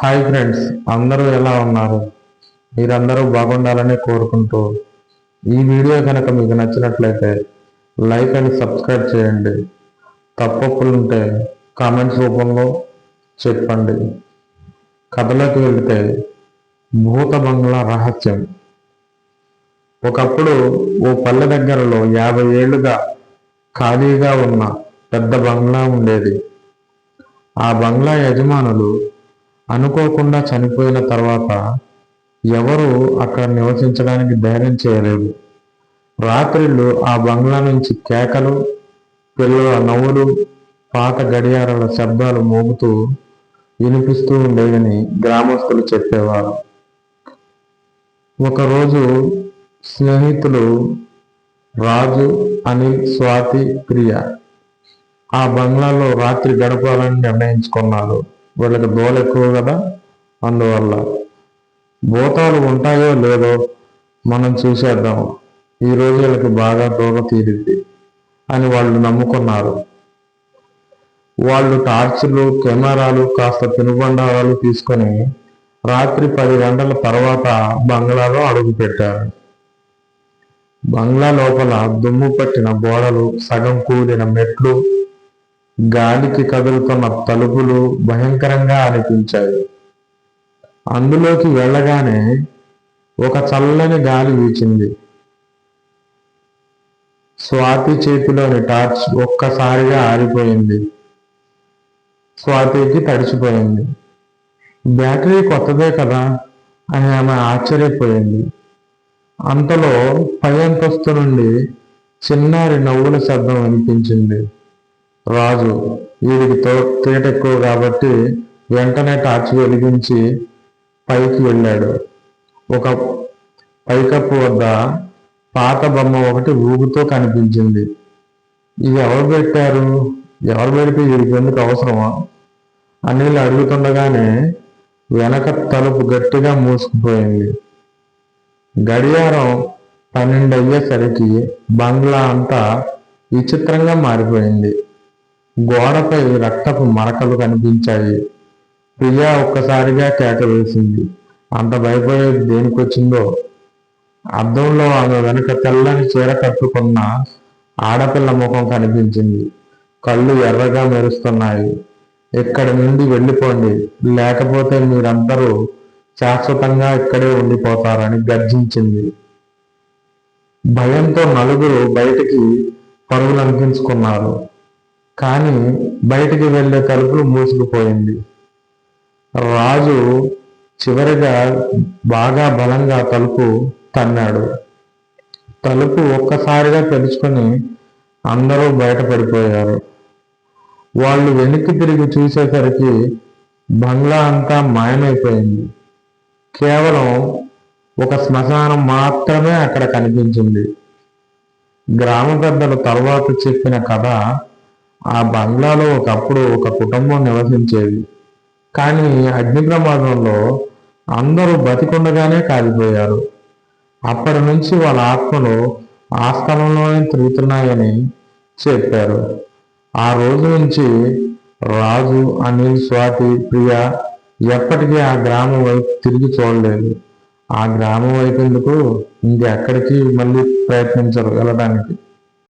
Hi friends అందరూ ఎలా ఉన్నారు? మీరందరూ బాగుండాలని కోరుకుంటూ ఈ వీడియో కనుక మీకు నచ్చినట్లయితే లైక్ అండ్ సబ్స్క్రైబ్ చేయండి. తప్పప్పులుంటే కామెంట్స్ రూపంలో చెప్పండి. కథలోకి వెళితే భూత బంగ్లా రహస్యం. ఒకప్పుడు ఓ పల్లె దగ్గరలో యాభై ఏళ్ళుగా ఖాళీగా ఉన్న పెద్ద బంగ్లా ఉండేది. ఆ బంగ్లా యజమానులు అనుకోకుండా చనిపోయిన తర్వాత ఎవరు అక్కడ నివసించడానికి ధైర్యం చేయలేదు. రాత్రిళ్ళు ఆ బంగ్లా నుంచి కేకలు పిల్లల నవ్వులు పాత గడియారాల శబ్దాలు మోగుతూ వినిపిస్తూ ఉండేవని గ్రామస్తులు చెప్పేవారు. ఒకరోజు స్నేహితులు రాజు అనిల్ స్వాతి ప్రియ ఆ బంగ్లాలో రాత్రి గడపాలని నిర్ణయించుకున్నారు. వీళ్ళకి దోల ఎక్కువ కదా? అందువల్ల భూతాలు ఉంటాయో లేదో మనం చూసేద్దాం. ఈ రోజు వీళ్ళకి బాగా దూర తీరిద్ది అని వాళ్ళు నమ్ముకున్నారు. వాళ్ళు టార్చులు కెమెరాలు కాస్త తినుబండారాలు తీసుకొని రాత్రి పది గంటల తర్వాత బంగ్లాలో అడుగు పెట్టారు. బంగ్లా లోపల దుమ్ము పట్టిన గోడలు సగం కూలిన మెట్లు గాలికి కదులుతున్న తలుపులు భయంకరంగా అనిపించాయి. అందులోకి వెళ్ళగానే ఒక చల్లని గాలి వీచింది. స్వాతి చేతిలోని టార్చ్ ఒక్కసారిగా ఆరిపోయింది. స్వాతికి తడిచిపోయింది. బ్యాటరీ కొత్తదే కదా అని ఆమె ఆశ్చర్యపోయింది. అంతలో పై అంతస్తు నుండి చిన్నారి నవ్వుల శబ్దం వినిపించింది. రాజు వీడికి తో తేట ఎక్కువ కాబట్టి వెంటనే టార్చ్ వెలిగించి పైకి వెళ్ళాడు. ఒక పైకప్పు వద్ద పాత బొమ్మ ఒకటి ఊగుతో కనిపించింది. ఇది ఎవరు పెట్టారు? ఎవరు పెడితే వీడికి ఎందుకు అవసరమా? అనిల్ అడుగుతుండగానే వెనక తలుపు గట్టిగా మూసుకుపోయింది. గడియారం పన్నెండు అయ్యేసరికి బంగ్లా అంతా విచిత్రంగా మారిపోయింది. గోడపై రక్తపు మరకలు కనిపించాయి. ప్రియా ఒక్కసారిగా కేక వేసింది. అంత భయపడేది దేనికొచ్చిందో? అద్దంలో ఆమె వెనుక తెల్లని చీర కట్టుకున్న ఆడపిల్ల ముఖం కనిపించింది. కళ్ళు ఎర్రగా మెరుస్తున్నాయి. ఇక్కడి నుండి వెళ్ళిపోండి. లేకపోతే మీరందరూ శాశ్వతంగా ఇక్కడే ఉండిపోతారని గర్జించింది. భయంతో నలుగురు బయటికి పరుగులు అనిపించుకున్నారు కానీ బయటికి వెళ్ళే తలుపులు మూసుకుపోయింది. రాజు చివరిగా బాగా బలంగా తలుపు తన్నాడు. తలుపు ఒక్కసారిగా తెరుచుకొని అందరూ బయటపడిపోయారు. వాళ్ళు వెనక్కి తిరిగి చూసేసరికి బంగ్లా అంతా మాయమైపోయింది. కేవలం ఒక శ్మశానం మాత్రమే అక్కడ కనిపించింది. గ్రామ పెద్దలు తర్వాత చెప్పిన కథ ఆ బంగ్లాలో ఒకప్పుడు ఒక కుటుంబం నివసించేది. కానీ అగ్ని ప్రమాదంలో అందరూ బతికుండగానే కాలిపోయారు. అప్పటి నుంచి వాళ్ళ ఆత్మలు ఆ స్థలంలోనే తిరుగుతున్నాయని చెప్పారు. ఆ రోజు నుంచి రాజు అనిల్ స్వాతి ప్రియ ఎప్పటికీ ఆ గ్రామం వైపు తిరిగి చూడలేదు. ఆ గ్రామం వైపు ఎందుకు? ఇంకెక్కడికి మళ్ళీ ప్రయత్నించరు వెళ్ళడానికి